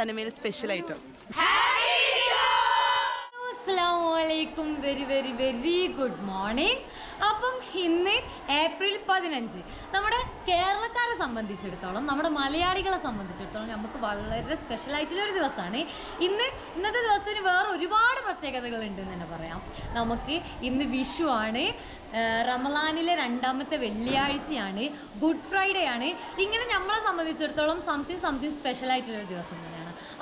തനിമയിൽ special item അസ്സാമലൈക്കും very very very good morning. അപ്പം ഇന്ന് ഏപ്രിൽ പതിനഞ്ച് നമ്മുടെ കേരളക്കാരെ സംബന്ധിച്ചിടത്തോളം നമ്മുടെ മലയാളികളെ സംബന്ധിച്ചിടത്തോളം നമുക്ക് വളരെ സ്പെഷ്യൽ ആയിട്ടുള്ള ഒരു ദിവസമാണ്. ഇന്ന് ഇന്നത്തെ ദിവസത്തിന് വേറെ ഒരുപാട് പ്രത്യേകതകൾ ഉണ്ട് എന്ന് തന്നെ പറയാം. നമുക്ക് ഇന്ന് വിഷു ആണ് റമലാനിലെ രണ്ടാമത്തെ വെള്ളിയാഴ്ചയാണ് ഗുഡ് ഫ്രൈഡേ ആണ്. ഇങ്ങനെ നമ്മളെ സംബന്ധിച്ചിടത്തോളം സംതിങ് സംതിങ് സ്പെഷ്യൽ ആയിട്ടുള്ള ഒരു ദിവസം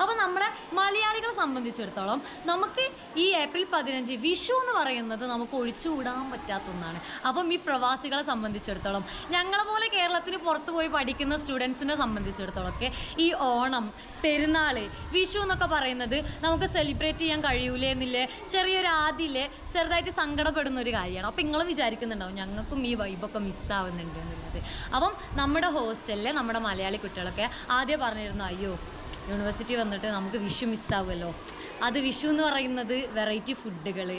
അപ്പോൾ നമ്മളെ മലയാളികളെ സംബന്ധിച്ചിടത്തോളം നമുക്ക് ഈ ഏപ്രിൽ പതിനഞ്ച് വിഷു എന്ന് പറയുന്നത് നമുക്ക് ഒഴിച്ചുകൂടാൻ പറ്റാത്ത ഒന്നാണ്. അപ്പം ഈ പ്രവാസികളെ സംബന്ധിച്ചിടത്തോളം ഞങ്ങളെ പോലെ കേരളത്തിന് പുറത്ത് പോയി പഠിക്കുന്ന സ്റ്റുഡൻസിനെ സംബന്ധിച്ചിടത്തോളം ഒക്കെ ഈ ഓണം പെരുന്നാൾ വിഷു എന്നൊക്കെ പറയുന്നത് നമുക്ക് സെലിബ്രേറ്റ് ചെയ്യാൻ കഴിയൂലേ എന്നില്ലേ? ചെറിയൊരു ആദിലെ ചെറുതായിട്ട് സങ്കടപ്പെടുന്ന ഒരു കാര്യമാണ്. അപ്പം നിങ്ങൾ വിചാരിക്കുന്നുണ്ടാവും ഞങ്ങൾക്കും ഈ വൈബൊക്കെ മിസ്സാവുന്നുണ്ട് എന്നുള്ളത്. അപ്പം നമ്മുടെ ഹോസ്റ്റലിലെ നമ്മുടെ മലയാളി കുട്ടികളൊക്കെ ആദ്യം പറഞ്ഞിരുന്നു അയ്യോ യൂണിവേഴ്സിറ്റി വന്നിട്ട് നമുക്ക് വിഷു മിസ്സാവുമല്ലോ. അത് വിഷു എന്ന് പറയുന്നത് വെറൈറ്റി ഫുഡുകൾ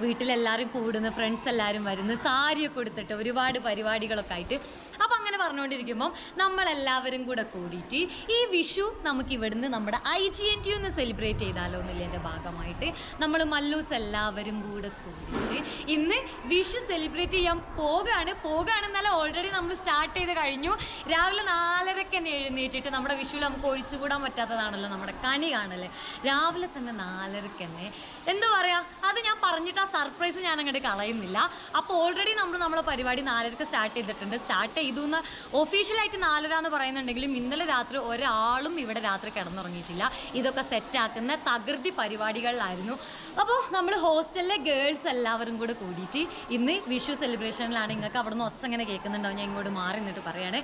വീട്ടിലെല്ലാവരും കൂടുന്ന ഫ്രണ്ട്സ് എല്ലാവരും വരുന്നു സാരിയൊക്കെ കൊടുത്തിട്ട് ഒരുപാട് പരിപാടികളൊക്കെ ആയിട്ട്. അപ്പം അങ്ങനെ പറഞ്ഞുകൊണ്ടിരിക്കുമ്പം നമ്മളെല്ലാവരും കൂടെ കൂടിയിട്ട് ഈ വിഷു നമുക്ക് ഇവിടുന്ന് നമ്മുടെ ഐ ജി എൻ ടി ഒന്ന് സെലിബ്രേറ്റ് ചെയ്താലോ എന്നുള്ളതിന്റെ ഭാഗമായിട്ട്? നമ്മൾ മല്ലൂസ് എല്ലാവരും കൂടെ കൂടിയിട്ട് ഇന്ന് വിഷു സെലിബ്രേറ്റ് ചെയ്യാൻ പോകുകയാണ് പോകാണെന്നല്ല ഓൾറെഡി നമ്മൾ സ്റ്റാർട്ട് ചെയ്ത് കഴിഞ്ഞു. രാവിലെ നാലരക്ക് തന്നെ എഴുന്നേറ്റിട്ട് നമ്മുടെ വിഷുവിൽ നമുക്ക് ഒഴിച്ചുകൂടാൻ പറ്റാത്തതാണല്ലോ നമ്മുടെ കണി കാണൽ. രാവിലെ തന്നെ നാലരക്ക് തന്നെ. എന്താ പറയാ? അത് ഞാൻ പറഞ്ഞിട്ട് ആ സർപ്രൈസ് ഞാൻ അങ്ങോട്ട് കളയുന്നില്ല. അപ്പോൾ ഓൾറെഡി നമ്മൾ നമ്മളെ പരിപാടി നാലരക്ക് സ്റ്റാർട്ട് ചെയ്തിട്ടുണ്ട്. സ്റ്റാർട്ട് ചെയ്തു എന്ന് ഒഫീഷ്യലായിട്ട് നാലര എന്ന് പറയുന്നുണ്ടെങ്കിലും ഇന്നലെ രാത്രി ഒരാളും ഇവിടെ രാത്രി കിടന്നുറങ്ങിയിട്ടില്ല. ഇതൊക്കെ സെറ്റാക്കുന്ന തകൃതി പരിപാടികളിലായിരുന്നു. അപ്പോൾ നമ്മൾ ഹോസ്റ്റലിലെ ഗേൾസ് എല്ലാവരും കൂടെ കൂടിയിട്ട് ഇന്ന് വിഷു സെലിബ്രേഷനിലാണ് നിങ്ങൾക്ക് അവിടെ നിന്ന് ഒച്ച ഇങ്ങനെ കേൾക്കുന്നുണ്ടാവും ഞാൻ ഇങ്ങോട്ട് മാറി നിന്നിട്ട് പറയണേ.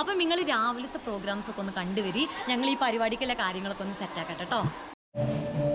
അപ്പം നിങ്ങൾ രാവിലത്തെ പ്രോഗ്രാംസ് ഒക്കെ ഒന്ന് കണ്ടുവരി. ഞങ്ങൾ ഈ പരിപാടിക്കുള്ള കാര്യങ്ങളൊക്കെ ഒന്ന് സെറ്റാക്കട്ടെ കേട്ടോ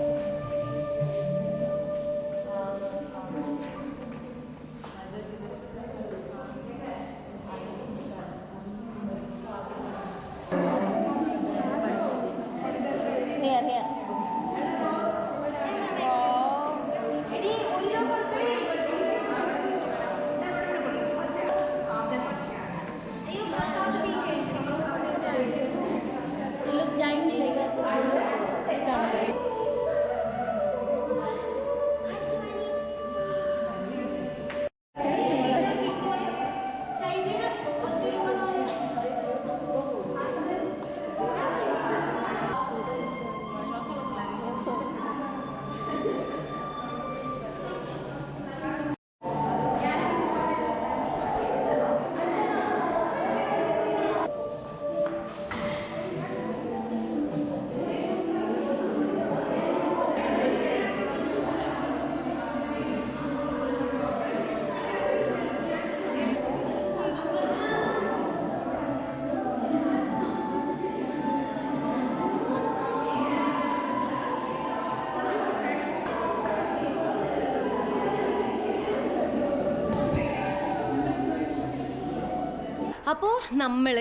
അപ്പോൾ നമ്മൾ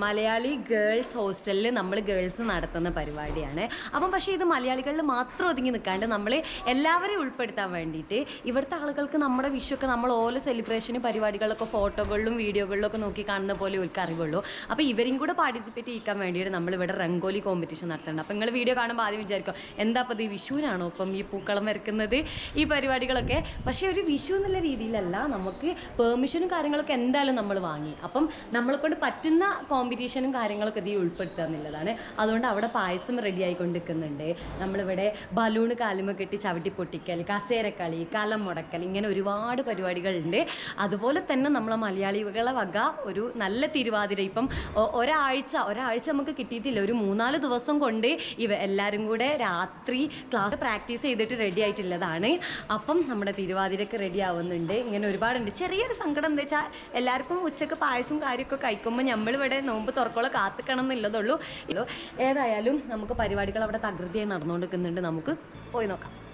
മലയാളി ഗേൾസ് ഹോസ്റ്റലിൽ നമ്മൾ ഗേൾസ് നടത്തുന്ന പരിപാടിയാണ്. അപ്പം പക്ഷേ ഇത് മലയാളികളിൽ മാത്രം ഒതുങ്ങി നിൽക്കാണ്ട് നമ്മൾ എല്ലാവരെയും ഉൾപ്പെടുത്താൻ വേണ്ടിയിട്ട് ഇവിടുത്തെ ആളുകൾക്ക് നമ്മുടെ വിഷുവൊക്കെ നമ്മൾ ഓരോ സെലിബ്രേഷന് പരിപാടികളൊക്കെ ഫോട്ടോകളിലും വീഡിയോകളിലും ഒക്കെ നോക്കി കാണുന്ന പോലെ ഇവർക്ക് അറിവുള്ളൂ. അപ്പോൾ ഇവരും കൂടെ പാർട്ടിസിപ്പേറ്റ് ചെയ്യിക്കാൻ വേണ്ടിയിട്ട് നമ്മൾ ഇവിടെ റംഗോലി കോമ്പറ്റീഷൻ നടത്തുന്നുണ്ട്. അപ്പോൾ നിങ്ങൾ വീഡിയോ കാണുമ്പോൾ ആദ്യം വിചാരിക്കും എന്താ അപ്പോൾ ഇത് വിഷുവിനാണോ ഇപ്പം ഈ പൂക്കളം വരക്കുന്നത് ഈ പരിപാടികളൊക്കെ? പക്ഷേ ഒരു വിഷു എന്നുള്ള രീതിയിലല്ല നമുക്ക് പെർമിഷനും കാര്യങ്ങളൊക്കെ എന്തായാലും നമ്മൾ വാങ്ങി. അപ്പം നമ്മളെ കൊണ്ട് പറ്റുന്ന കോമ്പറ്റീഷനും കാര്യങ്ങളൊക്കെ ഇതിൽ ഉൾപ്പെടുത്തുക എന്നുള്ളതാണ്. അതുകൊണ്ട് അവിടെ പായസം റെഡി ആയിക്കൊണ്ടിരിക്കുന്നുണ്ട്. നമ്മളിവിടെ ബലൂണ് കാലുമ കെട്ടി ചവിട്ടി പൊട്ടിക്കൽ കസേരക്കളി കലം മുടക്കൽ ഇങ്ങനെ ഒരുപാട് പരിപാടികളുണ്ട്. അതുപോലെ തന്നെ നമ്മളെ മലയാളികളെ വക ഒരു നല്ല തിരുവാതിര. ഇപ്പം ഒരാഴ്ച ഒരാഴ്ച നമുക്ക് കിട്ടിയിട്ടില്ല. ഒരു മൂന്നാൽ ദിവസം കൊണ്ട് ഇവ എല്ലാവരും കൂടെ രാത്രി ക്ലാസ് പ്രാക്ടീസ് ചെയ്തിട്ട് റെഡി ആയിട്ടുള്ളതാണ്. അപ്പം നമ്മുടെ തിരുവാതിരക്ക് റെഡി ആവുന്നുണ്ട്. ഇങ്ങനെ ഒരുപാടുണ്ട്. ചെറിയൊരു സങ്കടം എന്താ വെച്ചാൽ എല്ലാവർക്കും ഉച്ചയ്ക്ക് പായസം കാര്യമൊക്കെ കഴിക്കുമ്പോൾ നമ്മളിവിടെ നോമ്പ് തുറക്കോളം കാത്തിക്കണം എന്നുള്ളതുള്ളൂ ഏതായാലും നമുക്ക് പരിപാടികൾ അവിടെ തകൃതിയായി നടന്നുകൊണ്ടിരിക്കുന്നുണ്ട്. നമുക്ക് പോയി നോക്കാം.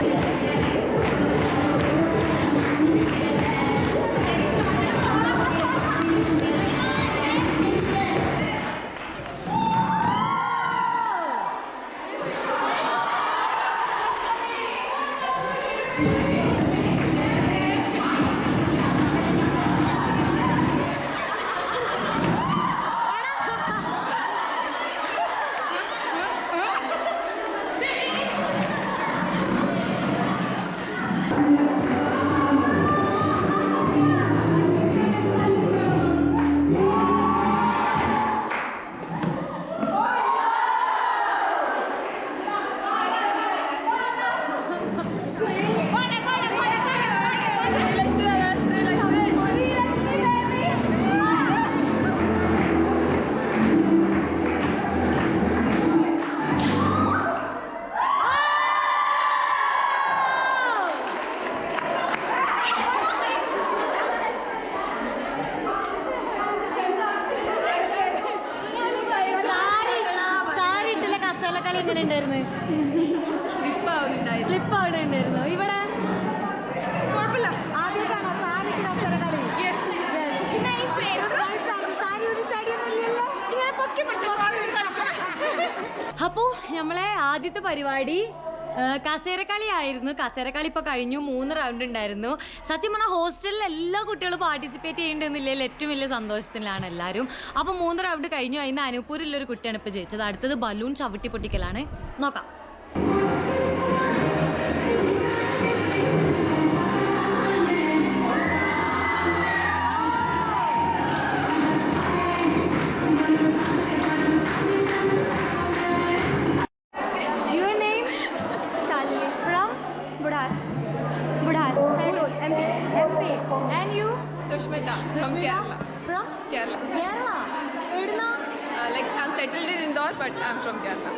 Thank you. സ്ലിപ്പ് അവിടെ ഉണ്ടായിരുന്നു. ഇവിടെ? ആദ്യമായിട്ടാണോ. അപ്പോ നമ്മളെ ആദ്യത്തെ പരിപാടി കസേരക്കളി ആയിരുന്നു. കസേരക്കളി ഇപ്പൊ കഴിഞ്ഞു. മൂന്ന് റൗണ്ട് ഉണ്ടായിരുന്നു. സത്യം പറഞ്ഞാൽ ഹോസ്റ്റലിൽ എല്ലാ കുട്ടികളും പാർട്ടിസിപ്പേറ്റ് ചെയ്യേണ്ടതെന്നില്ല ഏറ്റവും വലിയ സന്തോഷത്തിലാണ് എല്ലാവരും. അപ്പൊ മൂന്ന് റൗണ്ട് കഴിഞ്ഞു. അതിന് അനുപൂരിലുള്ള ഒരു കുട്ടിയാണ് ഇപ്പൊ ജയിച്ചത്. അടുത്തത് ബലൂൺ ചവിട്ടി പൊട്ടിക്കലാണ്. നോക്കാം. But I'm from Kerala.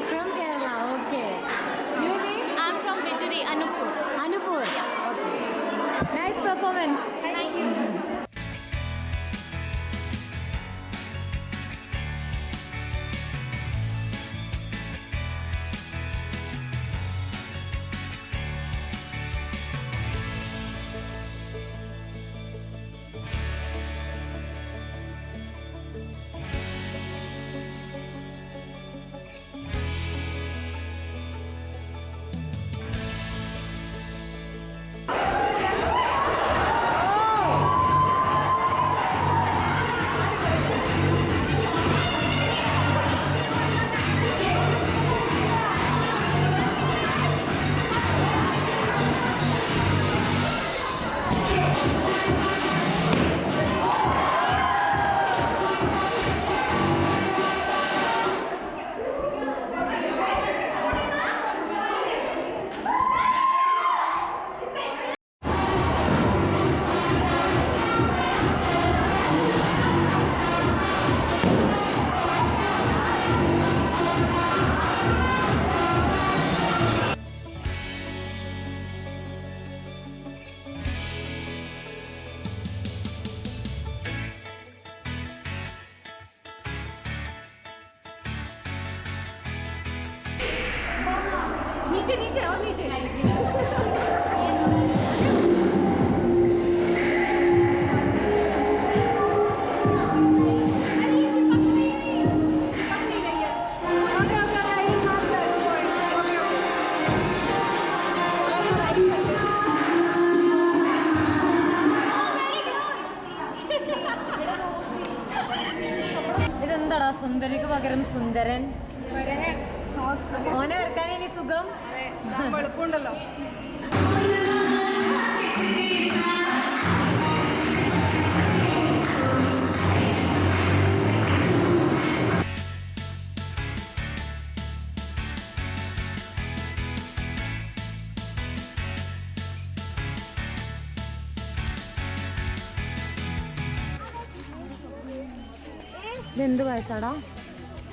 എന്ത് പായസാടാ?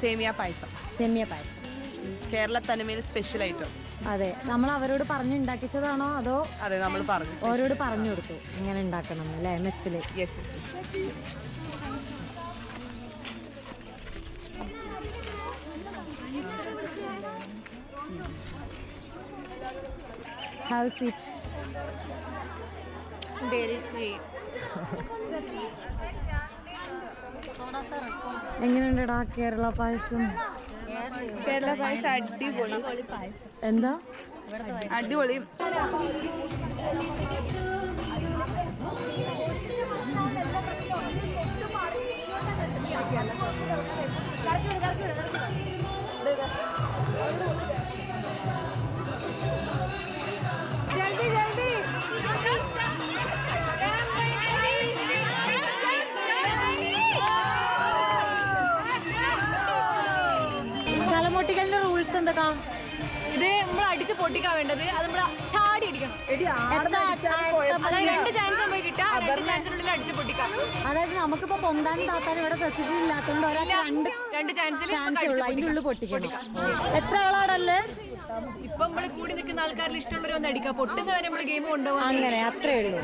സേമിയ പായസം. സേമിയ പായസം. കേരള തനിമയിൽ സ്പെഷ്യൽ ഐറ്റം അതെ നമ്മൾ അവരോട് പറഞ്ഞു ഉണ്ടാക്കിച്ചതാണോ അതോ അതെ നമ്മൾ പറഞ്ഞു. അവരോട് പറഞ്ഞു കൊടുത്തു? ഇങ്ങനെ ഉണ്ടാക്കണം അല്ലേ മെസ്സിൽ യെസ് How's it? Very. എങ്ങനെയുണ്ടടാ കേരള പായസം? കേരള പായസം അടിപൊളി. എന്താ? അടിപൊളി. കറക്കി കറക്കി എന്തൊക്കെ ഇത് നമ്മൾ അടിച്ച് പൊട്ടിക്കാൻ വേണ്ടത്. അത് നമ്മൾ ചാടി അടിക്കണം. അതായത് രണ്ട് ചാൻസ് കിട്ടാം രണ്ട് ചാൻസിനുള്ളിൽ അടിച്ച് പൊട്ടിക്കാം. അതായത് നമുക്കിപ്പോ പൊന്താനും താത്താനും ഇവിടെ ഫെസിലിറ്റി ഇല്ലാത്തതുകൊണ്ട് ഒരാൾ രണ്ട് രണ്ട് ചാൻസിൽ ചാൻസ് ഉള്ളു. അതിന്റെ ഉള്ളിൽ പൊട്ടിക്കണം എത്ര ആളാടല്ലേ? ഇപ്പൊ നമ്മൾ കൂടി നിൽക്കുന്ന ആൾക്കാരിൽ ഇഷ്ടമുള്ളവരെ ഒന്ന് അടിക്കാം. പൊട്ടുന്നവരെ നമ്മൾ ഗെയിം കൊണ്ടുപോകാം അങ്ങനെ അത്രേ ഉള്ളൂ.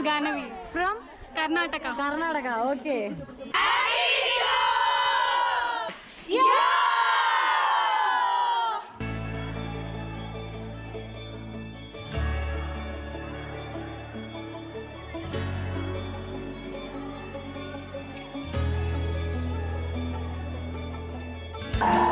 is Ganavi from Karnataka. Karnataka, okay. Yeah! Ah!